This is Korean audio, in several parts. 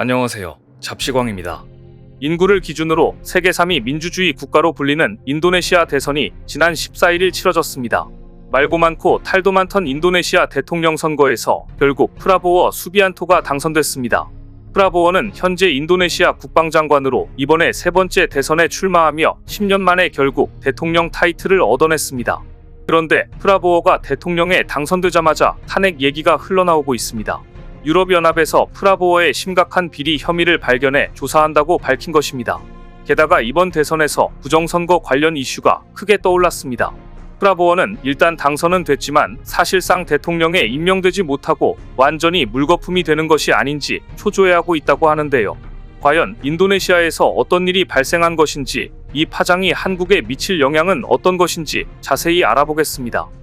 안녕하세요. 잡시광입니다. 인구를 기준으로 세계 3위 민주주의 국가로 불리는 인도네시아 대선이 지난 14일 치러졌습니다. 말고 많고 탈도 많던 인도네시아 대통령 선거에서 결국 프라보워 수비안토가 당선됐습니다. 프라보워는 현재 인도네시아 국방장관으로 이번에 세 번째 대선에 출마하며 10년 만에 결국 대통령 타이틀을 얻어냈습니다. 그런데 프라보워가 대통령에 당선되자마자 탄핵 얘기가 흘러나오고 있습니다. 유럽연합에서 프라보어의 심각한 비리 혐의를 발견해 조사한다고 밝힌 것입니다. 게다가 이번 대선에서 부정선거 관련 이슈가 크게 떠올랐습니다. 프라보어는 일단 당선은 됐지만 사실상 대통령에 임명되지 못하고 완전히 물거품이 되는 것이 아닌지 초조해하고 있다고 하는데요. 과연 인도네시아에서 어떤 일이 발생한 것인지 이 파장이 한국에 미칠 영향은 어떤 것인지 자세히 알아보겠습니다.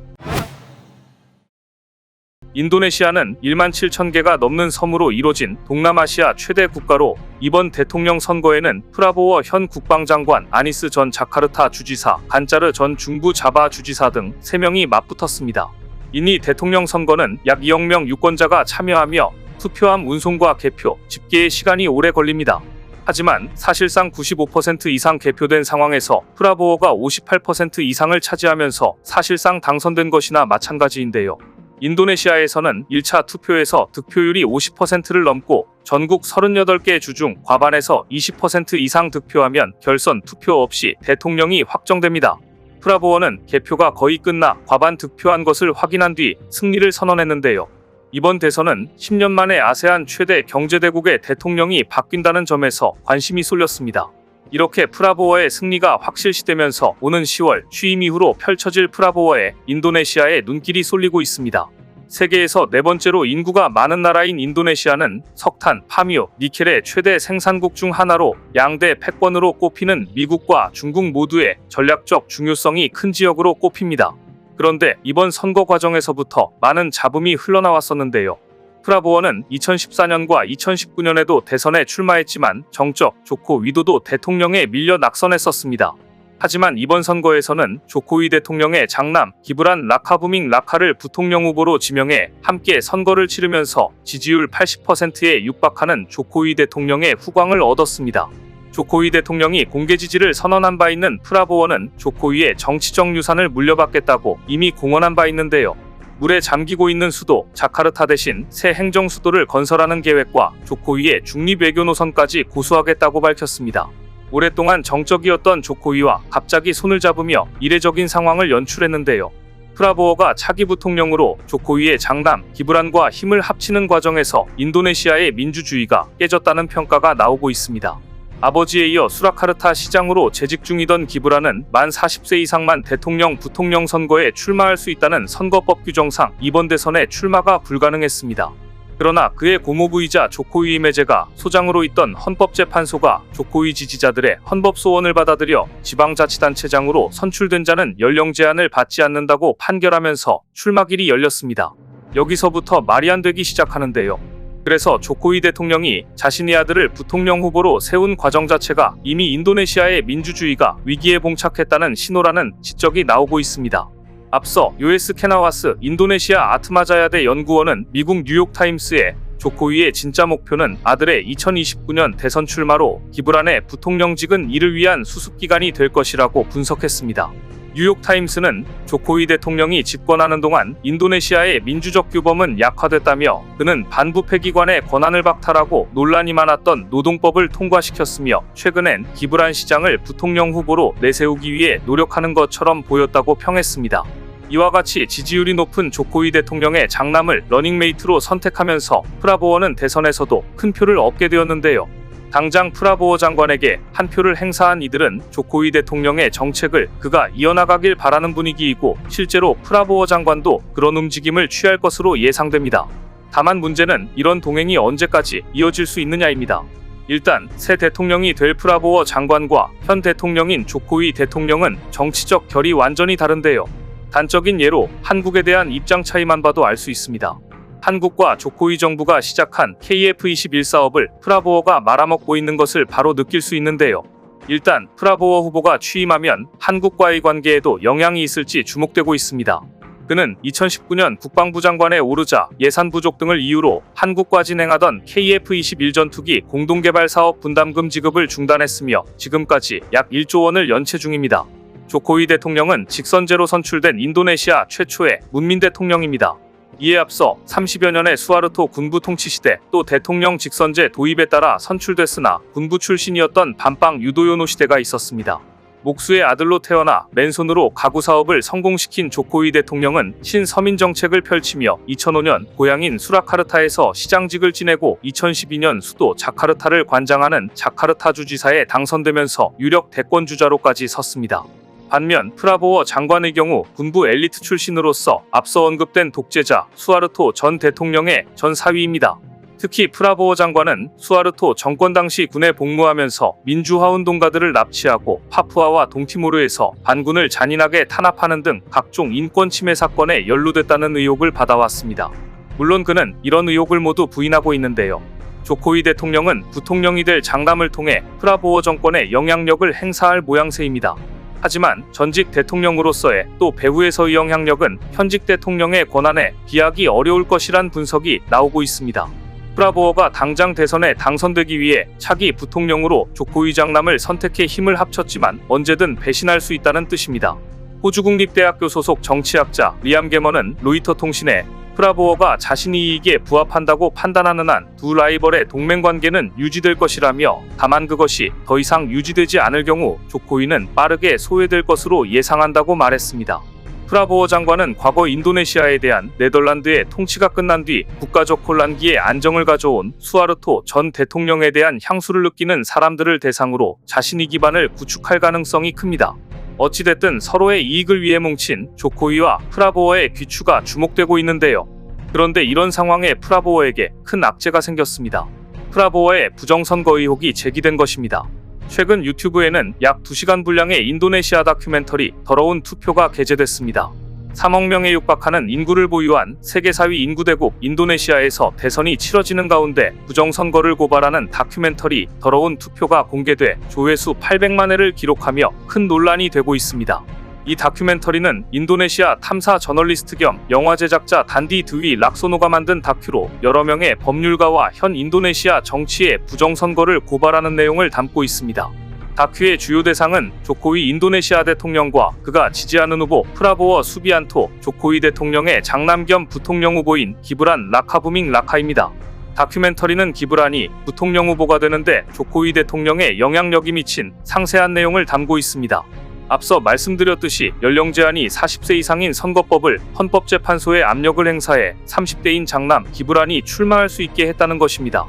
인도네시아는 1만 7천 개가 넘는 섬으로 이뤄진 동남아시아 최대 국가로 이번 대통령 선거에는 프라보워 현 국방장관 아니스 전 자카르타 주지사, 간짜르 전 중부 자바 주지사 등 3명이 맞붙었습니다. 이니 대통령 선거는 약 2억 명 유권자가 참여하며 투표함 운송과 개표, 집계에 시간이 오래 걸립니다. 하지만 사실상 95% 이상 개표된 상황에서 프라보어가 58% 이상을 차지하면서 사실상 당선된 것이나 마찬가지인데요. 인도네시아에서는 1차 투표에서 득표율이 50%를 넘고 전국 38개 주 중 과반에서 20% 이상 득표하면 결선 투표 없이 대통령이 확정됩니다. 프라보어는 개표가 거의 끝나 과반 득표한 것을 확인한 뒤 승리를 선언했는데요. 이번 대선은 10년 만에 아세안 최대 경제대국의 대통령이 바뀐다는 점에서 관심이 쏠렸습니다. 이렇게 프라보어의 승리가 확실시되면서 오는 10월 취임 이후로 펼쳐질 프라보어에 인도네시아의 눈길이 쏠리고 있습니다. 세계에서 네 번째로 인구가 많은 나라인 인도네시아는 석탄, 파묘, 니켈의 최대 생산국 중 하나로 양대 패권으로 꼽히는 미국과 중국 모두의 전략적 중요성이 큰 지역으로 꼽힙니다. 그런데 이번 선거 과정에서부터 많은 잡음이 흘러나왔었는데요. 프라보어는 2014년과 2019년에도 대선에 출마했지만 정적, 조코 위도도 대통령에 밀려 낙선했었습니다. 하지만 이번 선거에서는 조코위 대통령의 장남 기브란 라카부밍 라카를 부통령 후보로 지명해 함께 선거를 치르면서 지지율 80%에 육박하는 조코위 대통령의 후광을 얻었습니다. 조코위 대통령이 공개 지지를 선언한 바 있는 프라보어는 조코위의 정치적 유산을 물려받겠다고 이미 공언한 바 있는데요. 물에 잠기고 있는 수도 자카르타 대신 새 행정 수도를 건설하는 계획과 조코위의 중립 외교 노선까지 고수하겠다고 밝혔습니다. 오랫동안 정적이었던 조코위와 갑자기 손을 잡으며 이례적인 상황을 연출했는데요. 프라보어가 차기 부통령으로 조코위의 장남 기브란과 힘을 합치는 과정에서 인도네시아의 민주주의가 깨졌다는 평가가 나오고 있습니다. 아버지에 이어 수라카르타 시장으로 재직 중이던 기브라는 만 40세 이상만 대통령 부통령 선거에 출마할 수 있다는 선거법 규정상 이번 대선에 출마가 불가능했습니다. 그러나 그의 고모부이자 조코위 메제가 소장으로 있던 헌법재판소가 조코위 지지자들의 헌법 소원을 받아들여 지방자치단체장으로 선출된 자는 연령 제한을 받지 않는다고 판결하면서 출마길이 열렸습니다. 여기서부터 말이 안 되기 시작하는데요. 그래서 조코위 대통령이 자신의 아들을 부통령 후보로 세운 과정 자체가 이미 인도네시아의 민주주의가 위기에 봉착했다는 신호라는 지적이 나오고 있습니다. 앞서 US 케나와스 인도네시아 아트마자야대 연구원은 미국 뉴욕타임스에 조코위의 진짜 목표는 아들의 2029년 대선 출마로 기브란의 부통령직은 이를 위한 수습 기간이 될 것이라고 분석했습니다. 뉴욕타임스는 조코위 대통령이 집권하는 동안 인도네시아의 민주적 규범은 약화됐다며 그는 반부패 기관의 권한을 박탈하고 논란이 많았던 노동법을 통과시켰으며 최근엔 기브란 시장을 부통령 후보로 내세우기 위해 노력하는 것처럼 보였다고 평했습니다. 이와 같이 지지율이 높은 조코위 대통령의 장남을 러닝메이트로 선택하면서 프라보어는 대선에서도 큰 표를 얻게 되었는데요. 당장 프라보어 장관에게 한 표를 행사한 이들은 조코위 대통령의 정책을 그가 이어나가길 바라는 분위기이고 실제로 프라보어 장관도 그런 움직임을 취할 것으로 예상됩니다. 다만 문제는 이런 동행이 언제까지 이어질 수 있느냐입니다. 일단 새 대통령이 될 프라보어 장관과 현 대통령인 조코위 대통령은 정치적 결이 완전히 다른데요. 단적인 예로 한국에 대한 입장 차이만 봐도 알 수 있습니다. 한국과 조코위 정부가 시작한 KF21 사업을 프라보어가 말아먹고 있는 것을 바로 느낄 수 있는데요. 일단 프라보어 후보가 취임하면 한국과의 관계에도 영향이 있을지 주목되고 있습니다. 그는 2019년 국방부 장관에 오르자 예산 부족 등을 이유로 한국과 진행하던 KF-21 전투기 공동개발 사업 분담금 지급을 중단했으며 지금까지 약 1조 원을 연체 중입니다. 조코위 대통령은 직선제로 선출된 인도네시아 최초의 문민 대통령입니다. 이에 앞서 30여 년의 수하르토 군부 통치 시대 또 대통령 직선제 도입에 따라 선출됐으나 군부 출신이었던 반빵 유도요노 시대가 있었습니다. 목수의 아들로 태어나 맨손으로 가구 사업을 성공시킨 조코위 대통령은 신서민 정책을 펼치며 2005년 고향인 수라카르타에서 시장직을 지내고 2012년 수도 자카르타를 관장하는 자카르타 주지사에 당선되면서 유력 대권 주자로까지 섰습니다. 반면 프라보어 장관의 경우 군부 엘리트 출신으로서 앞서 언급된 독재자 수하르토 전 대통령의 전 사위입니다. 특히 프라보어 장관은 수하르토 정권 당시 군에 복무하면서 민주화 운동가들을 납치하고 파푸아와 동티모르에서 반군을 잔인하게 탄압하는 등 각종 인권 침해 사건에 연루됐다는 의혹을 받아왔습니다. 물론 그는 이런 의혹을 모두 부인하고 있는데요. 조코위 대통령은 부통령이 될 장남을 통해 프라보어 정권에 영향력을 행사할 모양새입니다. 하지만 전직 대통령으로서의 또 배후에서의 영향력은 현직 대통령의 권한에 비하기 어려울 것이란 분석이 나오고 있습니다. 프라보어가 당장 대선에 당선되기 위해 차기 부통령으로 조코위 장남을 선택해 힘을 합쳤지만 언제든 배신할 수 있다는 뜻입니다. 호주 국립대학교 소속 정치학자 리암 게머는 로이터 통신에 프라보어가 자신의 이익에 부합한다고 판단하는 한 두 라이벌의 동맹 관계는 유지될 것이라며 다만 그것이 더 이상 유지되지 않을 경우 조코위는 빠르게 소외될 것으로 예상한다고 말했습니다. 프라보어 장관은 과거 인도네시아에 대한 네덜란드의 통치가 끝난 뒤 국가적 혼란기에 안정을 가져온 수하르토 전 대통령에 대한 향수를 느끼는 사람들을 대상으로 자신의 기반을 구축할 가능성이 큽니다. 어찌됐든 서로의 이익을 위해 뭉친 조코위와 프라보어의 귀추가 주목되고 있는데요. 그런데 이런 상황에 프라보어에게 큰 악재가 생겼습니다. 프라보어의 부정선거 의혹이 제기된 것입니다. 최근 유튜브에는 약 2시간 분량의 인도네시아 다큐멘터리 더러운 투표가 게재됐습니다. 3억 명에 육박하는 인구를 보유한 세계 4위 인구대국 인도네시아에서 대선이 치러지는 가운데 부정선거를 고발하는 다큐멘터리 더러운 투표가 공개돼 조회수 800만 회를 기록하며 큰 논란이 되고 있습니다. 이 다큐멘터리는 인도네시아 탐사 저널리스트 겸 영화 제작자 단디 드위 락소노가 만든 다큐로 여러 명의 법률가와 현 인도네시아 정치의 부정선거를 고발하는 내용을 담고 있습니다. 다큐의 주요 대상은 조코위 인도네시아 대통령과 그가 지지하는 후보 프라보어 수비안토 조코위 대통령의 장남 겸 부통령 후보인 기브란 라카부밍 라카입니다. 다큐멘터리는 기브란이 부통령 후보가 되는데 조코위 대통령의 영향력이 미친 상세한 내용을 담고 있습니다. 앞서 말씀드렸듯이 연령 제한이 40세 이상인 선거법을 헌법재판소에 압력을 행사해 30대인 장남 기브란이 출마할 수 있게 했다는 것입니다.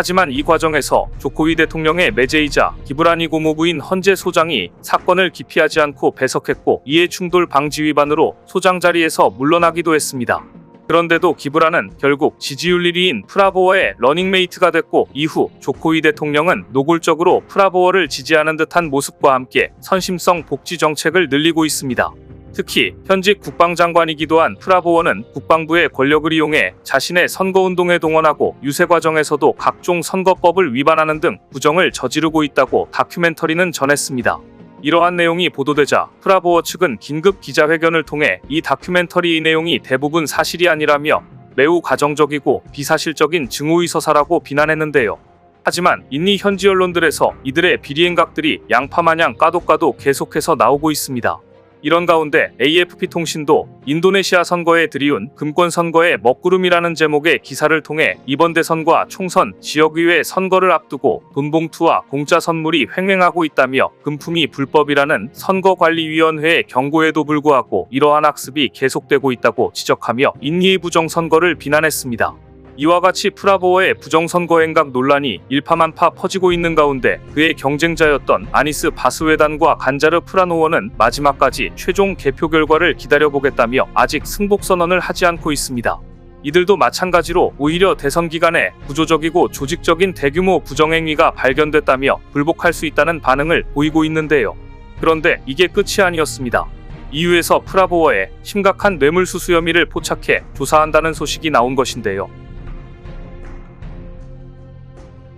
하지만 이 과정에서 조코위 대통령의 매제이자 기브라니 고모부인 헌재 소장이 사건을 기피하지 않고 배석했고 이해 충돌 방지 위반으로 소장 자리에서 물러나기도 했습니다. 그런데도 기브라는 결국 지지율 1위인 프라보어의 러닝메이트가 됐고 이후 조코위 대통령은 노골적으로 프라보어를 지지하는 듯한 모습과 함께 선심성 복지 정책을 늘리고 있습니다. 특히 현직 국방장관이기도 한 프라보어는 국방부의 권력을 이용해 자신의 선거운동에 동원하고 유세 과정에서도 각종 선거법을 위반하는 등 부정을 저지르고 있다고 다큐멘터리는 전했습니다. 이러한 내용이 보도되자 프라보어 측은 긴급 기자회견을 통해 이 다큐멘터리의 내용이 대부분 사실이 아니라며 매우 가정적이고 비사실적인 증오의서사라고 비난했는데요. 하지만 인니 현지 언론들에서 이들의 비리행각들이 양파마냥 까도까도 계속해서 나오고 있습니다. 이런 가운데 AFP 통신도 인도네시아 선거에 들이운 금권 선거의 먹구름이라는 제목의 기사를 통해 이번 대선과 총선, 지역의회 선거를 앞두고 돈봉투와 공짜 선물이 횡행하고 있다며 금품이 불법이라는 선거관리위원회의 경고에도 불구하고 이러한 학습이 계속되고 있다고 지적하며 인니의 부정 선거를 비난했습니다. 이와 같이 프라보어의 부정선거 행각 논란이 일파만파 퍼지고 있는 가운데 그의 경쟁자였던 아니스 바스웨단과 간자르 프라노워는 마지막까지 최종 개표 결과를 기다려보겠다며 아직 승복 선언을 하지 않고 있습니다. 이들도 마찬가지로 오히려 대선 기간에 구조적이고 조직적인 대규모 부정행위가 발견됐다며 불복할 수 있다는 반응을 보이고 있는데요. 그런데 이게 끝이 아니었습니다. EU에서 프라보어에 심각한 뇌물수수 혐의를 포착해 조사한다는 소식이 나온 것인데요.